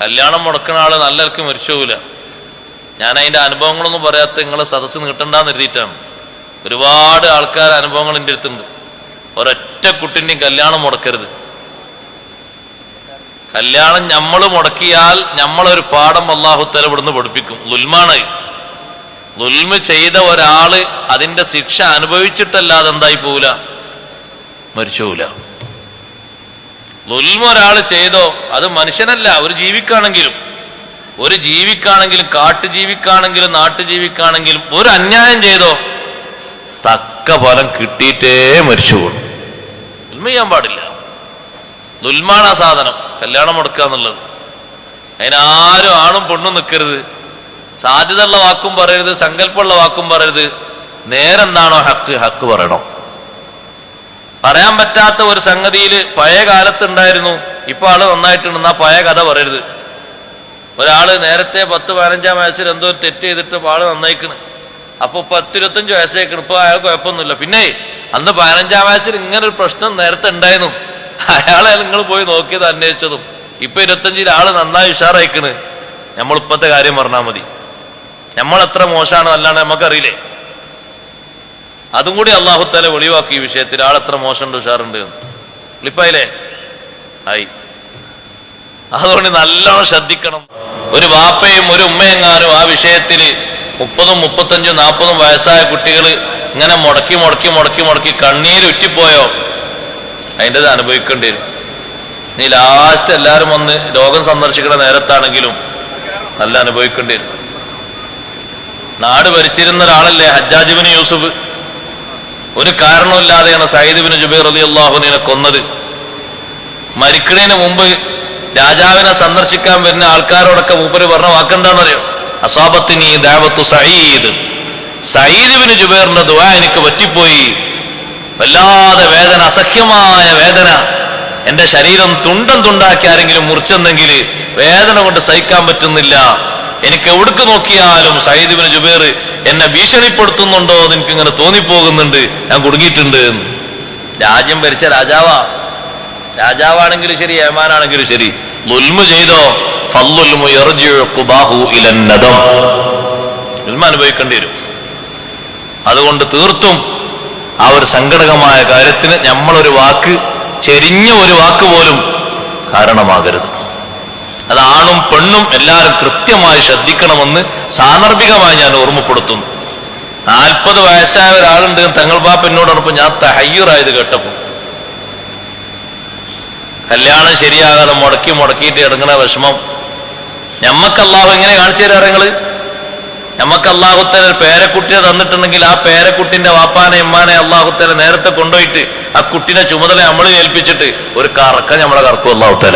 കല്യാണം മുടക്കുന്ന ആൾ നല്ലവർക്ക് മരിച്ചു പോവില്ല ഞാൻ അതിന്റെ അനുഭവങ്ങളൊന്നും പറയാത്ത നിങ്ങൾ സദസ്സ് നീട്ടണ്ടെന്ന് എഴുതിയിട്ടാണ്. ഒരുപാട് ആൾക്കാർ അനുഭവങ്ങൾ എന്റെ അടുത്തുണ്ട്. ഒരൊറ്റ കുട്ടിന്റെയും കല്യാണം മുടക്കരുത്. കല്യാണം നമ്മൾ മുടക്കിയാൽ നമ്മളൊരു പാഠം അള്ളാഹുത്തല ഇവിടുന്ന് പഠിപ്പിക്കും. ലുൽമാണായി ലുൽമ ചെയ്ത ഒരാൾ അതിന്റെ ശിക്ഷ അനുഭവിച്ചിട്ടല്ലാതെ എന്തായി പോവില്ല മരിച്ചു ഒരാൾ ചെയ്തോ അത് മനുഷ്യനല്ല ഒരു ജീവിക്കാണെങ്കിലും. ഒരു ജീവിക്കാണെങ്കിലും കാട്ടുജീവിക്കാണെങ്കിലും നാട്ടുജീവിക്കാണെങ്കിലും ഒരു അന്യായം ചെയ്തോ തക്ക ഫലം കിട്ടിയിട്ടേ മരിച്ചു പോകും ലുൽമ ചെയ്യാൻ പാടില്ല. ദുൽമാണ സാധനം കല്യാണം മുടക്കുക എന്നുള്ളത്. അതിനാരും ആണും പെണ്ണും നിൽക്കരുത് സാധ്യതയുള്ള വാക്കും പറയരുത് സങ്കല്പമുള്ള വാക്കും പറയരുത്. നേരെന്താണോ ഹക്ക് ഹക്ക് പറയണം. പറയാൻ പറ്റാത്ത ഒരു സംഗതിയിൽ പഴയ കാലത്തുണ്ടായിരുന്നു. ഇപ്പൊ ആൾ നന്നായിട്ടുണ്ട് ആ പഴയ കഥ പറയരുത്. ഒരാൾ നേരത്തെ പത്ത് പതിനഞ്ചാം വയസ്സിൽ എന്തോ തെറ്റ് ചെയ്തിട്ട് ആൾ നന്നായിക്കണ്. അപ്പൊ പത്തിരുപത്തഞ്ച് വയസ്സേക്കണ് ഇപ്പൊ അയാൾ കുഴപ്പമൊന്നുമില്ല. പിന്നെ അന്ന് പതിനഞ്ചാം വയസ്സിൽ ഇങ്ങനെ ഒരു പ്രശ്നം നേരത്തെ ഉണ്ടായിരുന്നു. അയാളെ നിങ്ങൾ പോയി നോക്കിയത് അന്വേഷിച്ചതും. ഇപ്പൊ ഇരുപത്തഞ്ചിൽ ആൾ നന്നായി ഉഷാറായിക്കണ്. നമ്മളിപ്പത്തെ കാര്യം പറഞ്ഞാൽ മതി. നമ്മൾ എത്ര മോശമാണ് അല്ലാണ്ട് നമുക്കറിയില്ലേ? അതും കൂടി അള്ളാഹുത്താല വെളിവാക്കി ഈ വിഷയത്തിൽ. ആളെത്ര മോശമുണ്ട് ഉഷാറുണ്ട് എന്ന്. ക്ലിപ്പായില്ലേ? ആയി അതുകൊണ്ട് നല്ലോണം ശ്രദ്ധിക്കണം. ഒരു വാപ്പയും ഒരു ഉമ്മയെങ്ങാനും ആ വിഷയത്തിൽ മുപ്പതും മുപ്പത്തഞ്ചും നാൽപ്പതും വയസ്സായ കുട്ടികൾ ഇങ്ങനെ മുടക്കി മുടക്കി മുടക്കി മുടക്കി കണ്ണീര് ഉറ്റിപ്പോയോ അതിന്റെത് അനുഭവിക്കേണ്ടി വരും. ഇനി ലാസ്റ്റ് എല്ലാവരും വന്ന് രോഗം സന്ദർശിക്കുന്ന നേരത്താണെങ്കിലും നല്ല അനുഭവിക്കേണ്ടി വരും. നാട് ഭരിച്ചിരുന്ന ഒരാളല്ലേ ഹജ്ജാജിബിന് യൂസുഫ്? ഒരു കാരണമില്ലാതെയാണ് സയ്യിദ് ബിൻ ജുബൈർ അലി അള്ളാഹുവിനെ കൊന്നത്. മരിക്കണേന് മുമ്പ് രാജാവിനെ സന്ദർശിക്കാൻ വരുന്ന ആൾക്കാരോടൊക്കെ മൂപ്പര് പറഞ്ഞ വാക്കെന്താണെന്നറിയോ അസാബത്തിനി ദാവത്തു സയ്യിദ്. സയ്യിദ് ബിൻ ജുബൈറിന്റെ ദുആ എനിക്ക് പറ്റിപ്പോയി. വല്ലാതെ വേദന അസഖ്യമായ വേദന. എന്റെ ശരീരം തുണ്ടം തുണ്ടാക്കി ആരെങ്കിലും മുറിച്ചെന്നെങ്കിൽ വേദന കൊണ്ട് സഹിക്കാൻ പറ്റുന്നില്ല. എനിക്ക് എവിടുക്ക് നോക്കിയാലും സയ്യിദ് ബിൻ ജുബൈർ എന്നെ ഭീഷണിപ്പെടുത്തുന്നുണ്ടോ എന്ന് എനിക്ക് ഇങ്ങനെ തോന്നിപ്പോകുന്നുണ്ട്. ഞാൻ കുടുങ്ങിയിട്ടുണ്ട് എന്ന്. രാജ്യം ഭരിച്ച രാജാവാ. രാജാവാണെങ്കിലും ശരി ഏമാനാണെങ്കിലും ശരി. ദുൽമു ചെയ്തോ? ലുൽമ അനുഭവിക്കേണ്ടി വരും. അതുകൊണ്ട് തീർത്തും ആ ഒരു സങ്കടകമായ കാര്യത്തിന് നമ്മളൊരു വാക്ക് ചെരിഞ്ഞ ഒരു വാക്ക് പോലും കാരണമാകരുത്. അത് ആണും പെണ്ണും എല്ലാവരും കൃത്യമായി ശ്രദ്ധിക്കണമെന്ന് സാന്ദർഭികമായി ഞാൻ ഓർമ്മപ്പെടുത്തുന്നു. നാൽപ്പത് വയസ്സായ ഒരാളുണ്ട് തങ്ങൾ ബാപ്പ എന്നോടൊപ്പം ഞാൻ തഹയ്യൂറായത് കേട്ടപ്പോ കല്യാണം ശരിയാകാതെ മുടക്കി മുടക്കിയിട്ട് ഇറങ്ങണ വിഷമം. ഞമ്മക്ക് അള്ളാഹു എങ്ങനെ കാണിച്ചു തരാറ് നിങ്ങൾ? നമുക്ക് അള്ളാഹുത്തല പേരക്കുട്ടിയെ തന്നിട്ടുണ്ടെങ്കിൽ ആ പേരക്കുട്ടിന്റെ വാപ്പാനെ ഉമ്മാനെ അള്ളാഹുത്തല നേരത്തെ കൊണ്ടുപോയിട്ട് ആ കുട്ടിനെ ചുമതല നമ്മൾ ഏൽപ്പിച്ചിട്ട് ഒരു കറക്കം നമ്മളെ കറക്കും അള്ളാഹുത്തല